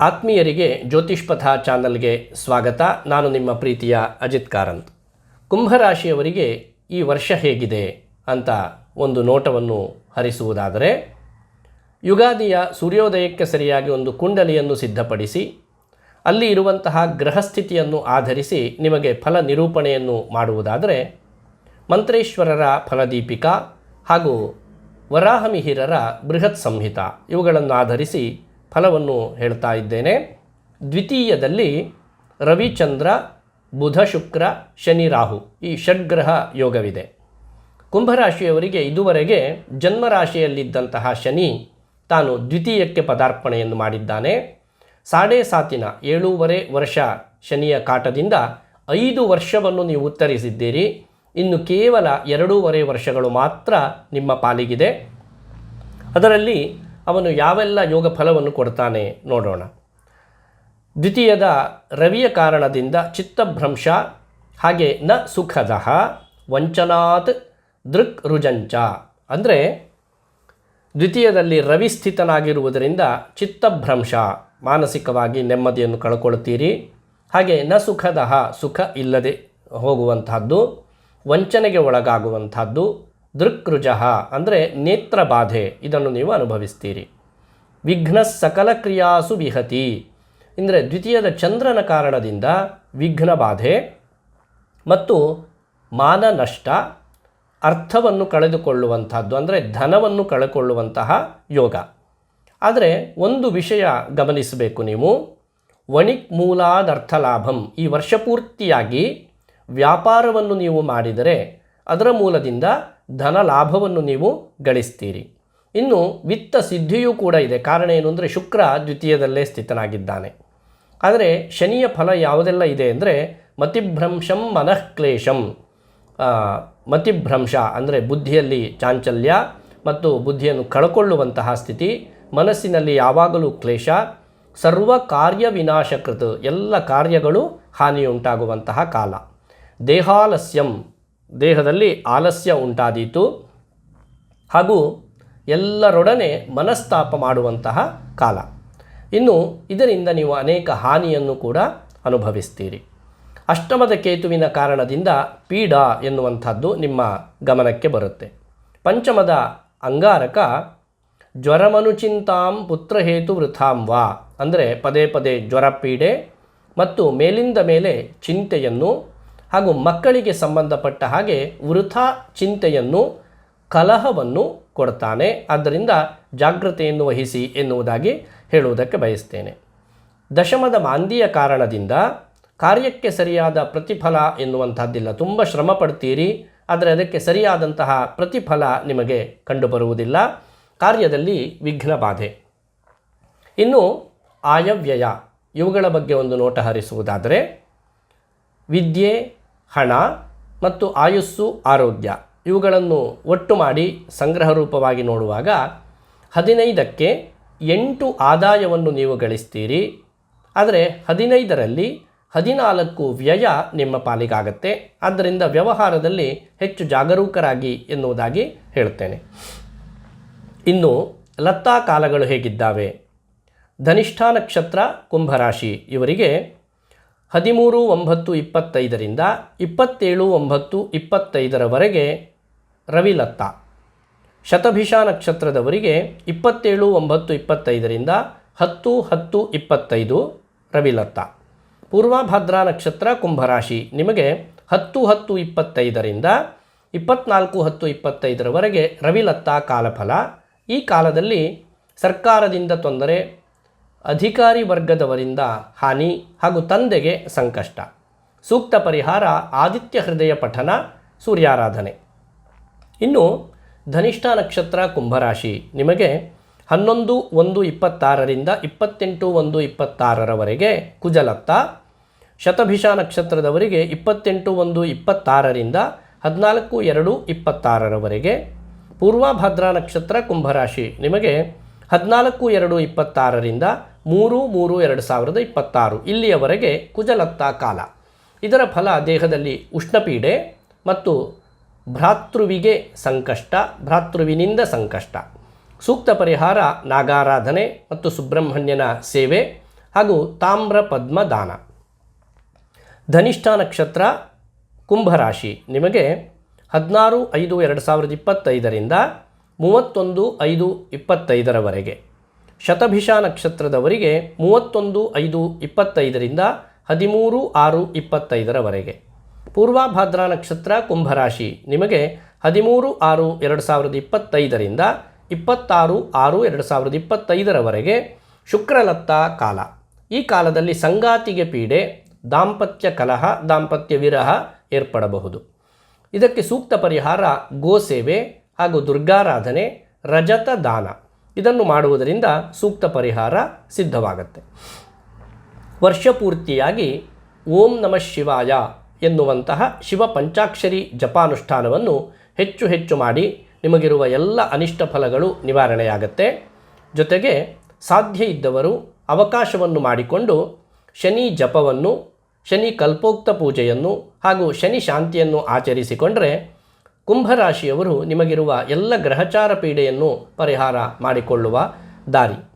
ಆತ್ಮೀಯರಿಗೆ ಜ್ಯೋತಿಷ್ಪಥ ಚಾನಲ್ಗೆ ಸ್ವಾಗತ. ನಾನು ನಿಮ್ಮ ಪ್ರೀತಿಯ ಅಜಿತ್ ಕಾರಂತ್. ಕುಂಭರಾಶಿಯವರಿಗೆ ಈ ವರ್ಷ ಹೇಗಿದೆ ಅಂತ ಒಂದು ನೋಟವನ್ನು ಹರಿಸುವುದಾದರೆ, ಯುಗಾದಿಯ ಸೂರ್ಯೋದಯಕ್ಕೆ ಸರಿಯಾಗಿ ಒಂದು ಕುಂಡಲಿಯನ್ನು ಸಿದ್ಧಪಡಿಸಿ, ಅಲ್ಲಿ ಇರುವಂತಹ ಗ್ರಹಸ್ಥಿತಿಯನ್ನು ಆಧರಿಸಿ ನಿಮಗೆ ಫಲ ನಿರೂಪಣೆಯನ್ನು ಮಾಡುವುದಾದರೆ, ಮಂತ್ರೇಶ್ವರರ ಫಲದೀಪಿಕಾ ಹಾಗೂ ವರಾಹಮಿಹಿರರ ಬೃಹತ್ ಸಂಹಿತ ಇವುಗಳನ್ನು ಆಧರಿಸಿ ಫಲವನ್ನು ಹೇಳ್ತಾ ಇದ್ದೇನೆ. ದ್ವಿತೀಯದಲ್ಲಿ ರವಿಚಂದ್ರ, ಬುಧ ಶುಕ್ರ, ಶನಿ ರಾಹು ಈ ಷಡ್ಗ್ರಹ ಯೋಗವಿದೆ. ಕುಂಭರಾಶಿಯವರಿಗೆ ಇದುವರೆಗೆ ಜನ್ಮರಾಶಿಯಲ್ಲಿದ್ದಂತಹ ಶನಿ ತಾನು ದ್ವಿತೀಯಕ್ಕೆ ಪದಾರ್ಪಣೆಯನ್ನು ಮಾಡಿದ್ದಾನೆ. ಸಾಡೆ ಸಾತಿನ ಏಳೂವರೆ ವರ್ಷ ಶನಿಯ ಕಾಟದಿಂದ ಐದು ವರ್ಷವನ್ನು ನೀವು ಉತ್ತರಿಸಿದ್ದೀರಿ. ಇನ್ನು ಕೇವಲ ಎರಡೂವರೆ ವರ್ಷಗಳು ಮಾತ್ರ ನಿಮ್ಮ ಪಾಲಿಗಿದೆ. ಅದರಲ್ಲಿ ಅವನು ಯಾವೆಲ್ಲ ಯೋಗ ಫಲವನ್ನು ಕೊಡ್ತಾನೆ ನೋಡೋಣ. ದ್ವಿತೀಯದ ರವಿಯ ಕಾರಣದಿಂದ ಚಿತ್ತಭ್ರಂಶ, ಹಾಗೆ ನ ಸುಖದ ವಂಚನಾತ್ ದೃಕ್ ರುಜಂಚ. ಅಂದರೆ ದ್ವಿತೀಯದಲ್ಲಿ ರವಿ ಸ್ಥಿತನಾಗಿರುವುದರಿಂದ ಚಿತ್ತಭ್ರಂಶ, ಮಾನಸಿಕವಾಗಿ ನೆಮ್ಮದಿಯನ್ನು ಕಳ್ಕೊಳ್ತೀರಿ ಹಾಗೆ ನ ಸುಖದ ಸುಖ ಇಲ್ಲದೆ ಹೋಗುವಂತಹದ್ದು ವಂಚನೆಗೆ ಒಳಗಾಗುವಂಥದ್ದು ದೃಕ್ರುಜಃ ಅಂದರೆ ನೇತ್ರ ಬಾಧೆ. ಇದನ್ನು ನೀವು ಅನುಭವಿಸ್ತೀರಿ. ವಿಘ್ನ ಸಕಲ ಕ್ರಿಯಾಸು ವಿಹತಿ. ಅಂದರೆ ದ್ವಿತೀಯದ ಚಂದ್ರನ ಕಾರಣದಿಂದ ವಿಘ್ನ ಬಾಧೆ ಮತ್ತು ಮಾನ ನಷ್ಟ ಅರ್ಥವನ್ನು ಕಳೆದುಕೊಳ್ಳುವಂಥದ್ದು, ಅಂದರೆ ಧನವನ್ನು ಕಳೆದುಕೊಳ್ಳುವಂತಹ ಯೋಗ. ಆದರೆ ಒಂದು ವಿಷಯ ಗಮನಿಸಬೇಕು ನೀವು. ವಣಿಕ್ ಮೂಲಾದರ್ಥ ಲಾಭಂ ಈ ವರ್ಷ ಪೂರ್ತಿಯಾಗಿ ವ್ಯಾಪಾರವನ್ನು ನೀವು ಮಾಡಿದರೆ ಅದರ ಮೂಲದಿಂದ ಧನ ಲಾಭವನ್ನು ನೀವು ಗಳಿಸ್ತೀರಿ. ಇನ್ನು ವಿತ್ತ ಸಿದ್ಧಿಯೂ ಕೂಡ ಇದೆ. ಕಾರಣ ಏನು ಅಂದರೆ ಶುಕ್ರ ದ್ವಿತೀಯದಲ್ಲೇ ಸ್ಥಿತನಾಗಿದ್ದಾನೆ. ಆದರೆ ಶನಿಯ ಫಲ ಯಾವುದೆಲ್ಲ ಇದೆ ಅಂದರೆ ಮತಿಭ್ರಂಶಂ ಮನಃಕ್ಲೇಶಂ ಮತಿಭ್ರಂಶ ಅಂದರೆ ಬುದ್ಧಿಯಲ್ಲಿ ಚಾಂಚಲ್ಯ ಮತ್ತು ಬುದ್ಧಿಯನ್ನು ಕಳ್ಕೊಳ್ಳುವಂತಹ ಸ್ಥಿತಿ, ಮನಸ್ಸಿನಲ್ಲಿ ಯಾವಾಗಲೂ ಕ್ಲೇಶ, ಸರ್ವ ಕಾರ್ಯ ವಿನಾಶಕೃತ, ಎಲ್ಲ ಕಾರ್ಯಗಳು ಹಾನಿಯುಂಟಾಗುವಂತಹ ಕಾಲ. ದೇಹಾಲಸ್ಯಂ ದೇಹದಲ್ಲಿ ಆಲಸ್ಯ ಉಂಟಾದೀತು. ಹಾಗೂ ಎಲ್ಲರೊಡನೆ ಮನಸ್ತಾಪ ಮಾಡುವಂತಹ ಕಾಲ. ಇನ್ನು ಇದರಿಂದ ನೀವು ಅನೇಕ ಹಾನಿಯನ್ನು ಕೂಡ ಅನುಭವಿಸ್ತೀರಿ. ಅಷ್ಟಮದ ಕೇತುವಿನ ಕಾರಣದಿಂದ ಪೀಡ ಎನ್ನುವಂಥದ್ದು ನಿಮ್ಮ ಗಮನಕ್ಕೆ ಬರುತ್ತೆ. ಪಂಚಮದ ಅಂಗಾರಕ, ಜ್ವರಮನುಚಿಂತಾಂ ಪುತ್ರಹೇತು ವೃಥಾಂ ವಾ, ಅಂದರೆ ಪದೇ ಪದೇ ಜ್ವರ ಪೀಡೆ ಮತ್ತು ಮೇಲಿಂದ ಮೇಲೆ ಚಿಂತೆಯನ್ನು ಹಾಗೂ ಮಕ್ಕಳಿಗೆ ಸಂಬಂಧಪಟ್ಟ ಹಾಗೆ ವೃಥಾ ಚಿಂತೆಯನ್ನು, ಕಲಹವನ್ನು ಕೊಡ್ತಾನೆ. ಆದ್ದರಿಂದ ಜಾಗ್ರತೆಯನ್ನು ವಹಿಸಿ ಎನ್ನುವುದಾಗಿ ಹೇಳುವುದಕ್ಕೆ ಬಯಸ್ತೇನೆ. ದಶಮದ ಮಾಂದಿಯ ಕಾರಣದಿಂದ ಕಾರ್ಯಕ್ಕೆ ಸರಿಯಾದ ಪ್ರತಿಫಲ ಎನ್ನುವಂಥದ್ದಿಲ್ಲ. ತುಂಬ ಶ್ರಮ ಪಡ್ತೀರಿ, ಆದರೆ ಅದಕ್ಕೆ ಸರಿಯಾದಂತಹ ಪ್ರತಿಫಲ ನಿಮಗೆ ಕಂಡುಬರುವುದಿಲ್ಲ. ಕಾರ್ಯದಲ್ಲಿ ವಿಘ್ನ ಬಾಧೆ. ಇನ್ನು ಆಯವ್ಯಯ. ಇವುಗಳ ಬಗ್ಗೆ ಒಂದು ನೋಟ ಹರಿಸುವುದಾದರೆ, ವಿದ್ಯೆ ಹಣ ಮತ್ತು ಆಯುಸ್ಸು ಆರೋಗ್ಯ ಇವುಗಳನ್ನು ಒಟ್ಟು ಮಾಡಿ ಸಂಗ್ರಹ ರೂಪವಾಗಿ ನೋಡುವಾಗ ಹದಿನೈದಕ್ಕೆ ಎಂಟು ಆದಾಯವನ್ನು ನೀವು ಗಳಿಸ್ತೀರಿ. ಆದರೆ ಹದಿನೈದರಲ್ಲಿ ಹದಿನಾಲ್ಕು ವ್ಯಯ ನಿಮ್ಮ ಪಾಲಿಗಾಗತ್ತೆ. ಆದ್ದರಿಂದ ವ್ಯವಹಾರದಲ್ಲಿ ಹೆಚ್ಚು ಜಾಗರೂಕರಾಗಿ ಎನ್ನುವುದಾಗಿ ಹೇಳ್ತೇನೆ ಇನ್ನು ಲತ್ತಾ ಕಾಲಗಳು ಹೇಗಿದ್ದಾವೆ? ಧನಿಷ್ಠಾ ನಕ್ಷತ್ರ ಕುಂಭರಾಶಿ ಇವರಿಗೆ ಹದಿಮೂರು ಒಂಬತ್ತು ಇಪ್ಪತ್ತೈದರಿಂದ ಇಪ್ಪತ್ತೇಳು ಒಂಬತ್ತು ಇಪ್ಪತ್ತೈದರವರೆಗೆ ರವಿಲತ್ತ ಶತಭಿಷ ನಕ್ಷತ್ರದವರಿಗೆ ಇಪ್ಪತ್ತೇಳು ಒಂಬತ್ತು ಇಪ್ಪತ್ತೈದರಿಂದ ಹತ್ತು ಹತ್ತು ಇಪ್ಪತ್ತೈದು ರವಿಲತ್ತ ಪೂರ್ವಭದ್ರಾ ನಕ್ಷತ್ರ ಕುಂಭರಾಶಿ. ನಿಮಗೆ ಹತ್ತು ಹತ್ತು ಇಪ್ಪತ್ತೈದರಿಂದ ಇಪ್ಪತ್ನಾಲ್ಕು ಹತ್ತು ಇಪ್ಪತ್ತೈದರವರೆಗೆ ರವಿಲತ್ತ ಕಾಲಫಲ. ಈ ಕಾಲದಲ್ಲಿ ಸರ್ಕಾರದಿಂದ ತೊಂದರೆ ಅಧಿಕಾರಿ ವರ್ಗದವರಿಂದ ಹಾನಿ ಹಾಗೂ ತಂದೆಗೆ ಸಂಕಷ್ಟ. ಸೂಕ್ತ ಪರಿಹಾರ ಆದಿತ್ಯ ಹೃದಯ ಪಠನ, ಸೂರ್ಯಾರಾಧನೆ. ಇನ್ನು ಧನಿಷ್ಠ ನಕ್ಷತ್ರ ಕುಂಭರಾಶಿ. ನಿಮಗೆ ಹನ್ನೊಂದು ಒಂದು ಇಪ್ಪತ್ತಾರರಿಂದ ಇಪ್ಪತ್ತೆಂಟು ಒಂದು ಇಪ್ಪತ್ತಾರರವರೆಗೆ ಕುಜಲತ್ತ, ಶತಭಿಷ ನಕ್ಷತ್ರದವರಿಗೆ ಇಪ್ಪತ್ತೆಂಟು ಒಂದು ಇಪ್ಪತ್ತಾರರಿಂದ ಹದಿನಾಲ್ಕು ಎರಡು ಇಪ್ಪತ್ತಾರರವರೆಗೆ ಪೂರ್ವಭದ್ರಾ ನಕ್ಷತ್ರ ಕುಂಭರಾಶಿ. ನಿಮಗೆ ಹದಿನಾಲ್ಕು, ಎರಡು, ಇಪ್ಪತ್ತಾರರಿಂದ ಮೂರು ಮೂರು, ಎರಡು ಸಾವಿರದ ಇಪ್ಪತ್ತಾರು ಇಲ್ಲಿಯವರೆಗೆ ಕುಜಲತ್ತ ಕಾಲ. ಇದರ ಫಲ ದೇಹದಲ್ಲಿ ಉಷ್ಣಪೀಡೆ ಮತ್ತು ಭ್ರಾತೃವಿಗೆ ಸಂಕಷ್ಟ, ಭ್ರಾತೃವಿನಿಂದ ಸಂಕಷ್ಟ. ಸೂಕ್ತ ಪರಿಹಾರ ನಾಗಾರಾಧನೆ ಮತ್ತು ಸುಬ್ರಹ್ಮಣ್ಯನ ಸೇವೆ ಹಾಗೂ ತಾಮ್ರ ಪದ್ಮ ದಾನ. ಧನಿಷ್ಠ ನಕ್ಷತ್ರ ಕುಂಭರಾಶಿ ನಿಮಗೆ ಹದಿನಾರು, ಐದು, ಎರಡು ಸಾವಿರದ ಇಪ್ಪತ್ತೈದರಿಂದ ಮೂವತ್ತೊಂದು ಐದು ಇಪ್ಪತ್ತೈದರವರೆಗೆ. ಶತಭಿಷ ನಕ್ಷತ್ರದವರಿಗೆ ಮೂವತ್ತೊಂದು ಐದು ಇಪ್ಪತ್ತೈದರಿಂದ ಹದಿಮೂರು ಆರು ಇಪ್ಪತ್ತೈದರವರೆಗೆ. ಪೂರ್ವಾಭಾದ್ರಾ ನಕ್ಷತ್ರ ಕುಂಭರಾಶಿ. ನಿಮಗೆ ಹದಿಮೂರು ಆರು ಎರಡು ಸಾವಿರದ ಇಪ್ಪತ್ತೈದರಿಂದ ಇಪ್ಪತ್ತಾರು ಆರು ಎರಡು ಸಾವಿರದ ಇಪ್ಪತ್ತೈದರವರೆಗೆ ಶುಕ್ರಲತ್ತ ಕಾಲ. ಈ ಕಾಲದಲ್ಲಿ ಸಂಗಾತಿಗೆ ಪೀಡೆ, ದಾಂಪತ್ಯ ಕಲಹ, ದಾಂಪತ್ಯ ವಿರಹ ಏರ್ಪಡಬಹುದು. ಇದಕ್ಕೆ ಸೂಕ್ತ ಪರಿಹಾರ ಗೋಸೇವೆ ಹಾಗೂ ದುರ್ಗಾರಾಧನೆ, ರಜತ ದಾನ ಇದನ್ನು ಮಾಡುವುದರಿಂದ ಸೂಕ್ತ ಪರಿಹಾರ ಸಿದ್ಧವಾಗುತ್ತೆ. ವರ್ಷಪೂರ್ತಿಯಾಗಿ ಓಂ ನಮಃ ಶಿವಾಯ ಎನ್ನುವಂತಹ ಶಿವ ಪಂಚಾಕ್ಷರಿ ಜಪಾನುಷ್ಠಾನವನ್ನು ಹೆಚ್ಚು ಹೆಚ್ಚು ಮಾಡಿ ನಿಮಗಿರುವ ಎಲ್ಲ ಅನಿಷ್ಟ ಫಲಗಳು ನಿವಾರಣೆಯಾಗತ್ತೆ. ಜೊತೆಗೆ ಸಾಧ್ಯ ಇದ್ದವರು ಅವಕಾಶವನ್ನು ಮಾಡಿಕೊಂಡು ಶನಿ ಜಪವನ್ನು, ಶನಿ ಕಲ್ಪೋಕ್ತ ಪೂಜೆಯನ್ನು ಹಾಗೂ ಶನಿ ಶಾಂತಿಯನ್ನು ಆಚರಿಸಿಕೊಂಡರೆ ಕುಂಭರಾಶಿಯವರು ನಿಮಗಿರುವ ಎಲ್ಲ ಗ್ರಹಚಾರ ಪೀಡೆಯನ್ನು ಪರಿಹಾರ ಮಾಡಿಕೊಳ್ಳುವ ದಾರಿ.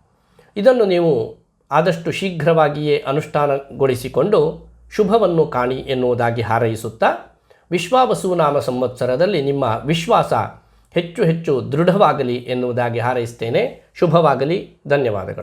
ಇದನ್ನು ನೀವು ಆದಷ್ಟು ಶೀಘ್ರವಾಗಿಯೇ ಅನುಷ್ಠಾನಗೊಳಿಸಿಕೊಂಡು ಶುಭವನ್ನು ಕಾಣಿ ಎನ್ನುವುದಾಗಿ ಹಾರೈಸುತ್ತಾ ವಿಶ್ವಾವಸುನಾಮ ಸಂವತ್ಸರದಲ್ಲಿ ನಿಮ್ಮ ವಿಶ್ವಾಸ ಹೆಚ್ಚು ಹೆಚ್ಚು ದೃಢವಾಗಲಿ ಎನ್ನುವುದಾಗಿ ಹಾರೈಸ್ತೇನೆ. ಶುಭವಾಗಲಿ. ಧನ್ಯವಾದಗಳು.